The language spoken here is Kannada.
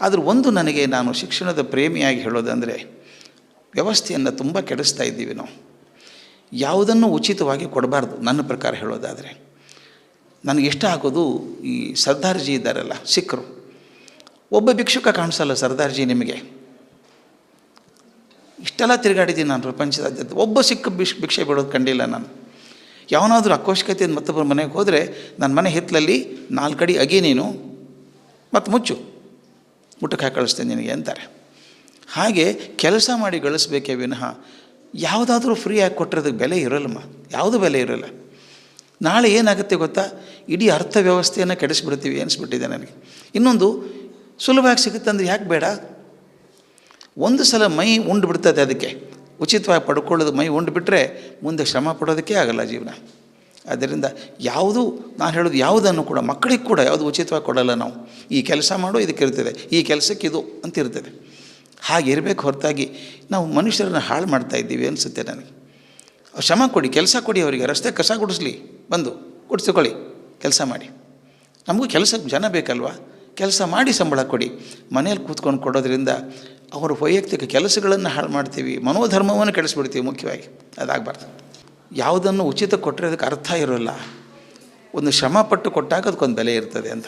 ಆದರೂ ಒಂದು ನನಗೆ ನಾನು ಶಿಕ್ಷಣದ ಪ್ರೇಮಿಯಾಗಿ ಹೇಳೋದಂದರೆ ವ್ಯವಸ್ಥೆಯನ್ನು ತುಂಬ ಕೆಡಿಸ್ತಾ ಇದ್ದೀವಿ ನಾವು. ಯಾವುದನ್ನು ಉಚಿತವಾಗಿ ಕೊಡಬಾರ್ದು ನನ್ನ ಪ್ರಕಾರ ಹೇಳೋದಾದರೆ. ನನಗೆ ಇಷ್ಟ ಆಗೋದು ಈ ಸರ್ದಾರ್ಜಿ ಇದ್ದಾರಲ್ಲ, ಸಿಖ್ರು. ಒಬ್ಬ ಭಿಕ್ಷುಕ ಕಾಣಿಸಲ್ಲ ಸರ್ದಾರ್ಜಿ ನಿಮಗೆ. ಇಷ್ಟೆಲ್ಲ ತಿರುಗಾಡಿದ್ದೀನಿ ನಾನು ಪ್ರಪಂಚದಾದ್ಯಂತ. ಒಬ್ಬ ಸಿಕ್ಕ ಭಿಕ್ಷ, ಭಿಕ್ಷೆ ಬಿಡೋದು ಕಂಡಿಲ್ಲ ನಾನು. ಯಾವನಾದರೂ ಅಕೋಶಕತೆಯಿಂದ ಮತ್ತೊಬ್ಬರ ಮನೆಗೆ ಹೋದರೆ, ನನ್ನ ಮನೆ ಹಿತ್ತಲಲ್ಲಿ ನಾಲ್ಕಡಿ ಅಗಿ ನೀನು, ಮತ್ತು ಮುಚ್ಚು. ಮುಟ್ಟಕ್ಕೆ ಹಾಕಿ ಕಳಿಸ್ತೇನೆ ನಿನಗೆ ಅಂತಾರೆ. ಹಾಗೆ ಕೆಲಸ ಮಾಡಿ ಗಳಿಸ್ಬೇಕೇ ವಿನಃ ಯಾವುದಾದ್ರೂ ಫ್ರೀ ಆಗಿ ಕೊಟ್ಟಿರೋದಕ್ಕೆ ಬೆಲೆ ಇರಲ್ಲಮ್ಮ. ಯಾವುದು ಬೆಲೆ ಇರಲ್ಲ. ನಾಳೆ ಏನಾಗುತ್ತೆ ಗೊತ್ತಾ? ಇಡೀ ಅರ್ಥವ್ಯವಸ್ಥೆಯನ್ನು ಕೆಡಿಸ್ಬಿಡ್ತೀವಿ ಅನಿಸ್ಬಿಟ್ಟಿದೆ ನನಗೆ. ಇನ್ನೊಂದು ಸುಲಭವಾಗಿ ಸಿಗುತ್ತೆ ಅಂದರೆ ಯಾಕೆ ಬೇಡ? ಒಂದು ಸಲ ಮೈ ಉಂಡು ಬಿಡ್ತದೆ ಅದಕ್ಕೆ. ಉಚಿತವಾಗಿ ಪಡ್ಕೊಳ್ಳೋದು ಮೈ ಉಂಡು ಬಿಟ್ಟರೆ ಮುಂದೆ ಶ್ರಮ ಪಡೋದಕ್ಕೆ ಆಗಲ್ಲ ಜೀವನ. ಆದ್ದರಿಂದ ಯಾವುದು, ನಾನು ಹೇಳೋದು ಯಾವುದನ್ನು ಕೂಡ, ಮಕ್ಕಳಿಗೆ ಕೂಡ ಯಾವುದು ಉಚಿತವಾಗಿ ಕೊಡಲ್ಲ ನಾವು. ಈ ಕೆಲಸ ಮಾಡೋ ಇದಕ್ಕೆ ಇರ್ತದೆ, ಈ ಕೆಲಸಕ್ಕೆ ಇದು ಅಂತ ಇರ್ತದೆ. ಹಾಗೆ ಇರಬೇಕು ಹೊರತಾಗಿ ನಾವು ಮನುಷ್ಯರನ್ನು ಹಾಳು ಮಾಡ್ತಾ ಇದ್ದೀವಿ ಅನಿಸುತ್ತೆ ನನಗೆ. ಶ್ರಮ ಕೊಡಿ, ಕೆಲಸ ಕೊಡಿ ಅವರಿಗೆ, ರಸ್ತೆ ಕಸ ಗುಡಿಸ್ಲಿ, ಬಂದು ಗುಡಿಸ್ಕೊಳ್ಳಿ, ಕೆಲಸ ಮಾಡಿ. ನಮಗೂ ಕೆಲಸಕ್ಕೆ ಜನ ಬೇಕಲ್ವಾ? ಕೆಲಸ ಮಾಡಿ ಸಂಬಳ ಕೊಡಿ. ಮನೇಲಿ ಕೂತ್ಕೊಂಡು ಕೊಡೋದ್ರಿಂದ ಅವರ ವೈಯಕ್ತಿಕ ಕೆಲಸಗಳನ್ನು ಹಾಳು ಮಾಡ್ತೀವಿ, ಮನೋಧರ್ಮವನ್ನು ಕೆಡಿಸ್ಬಿಡ್ತೀವಿ ಮುಖ್ಯವಾಗಿ. ಅದಾಗಬಾರ್ದು. ಯಾವುದನ್ನು ಉಚಿತ ಕೊಟ್ಟರೆ ಅದಕ್ಕೆ ಅರ್ಥ ಇರೋಲ್ಲ. ಒಂದು ಶ್ರಮ ಪಟ್ಟು ಕೊಟ್ಟಾಗ ಅದಕ್ಕೊಂದು ಬೆಲೆ ಇರ್ತದೆ ಅಂತ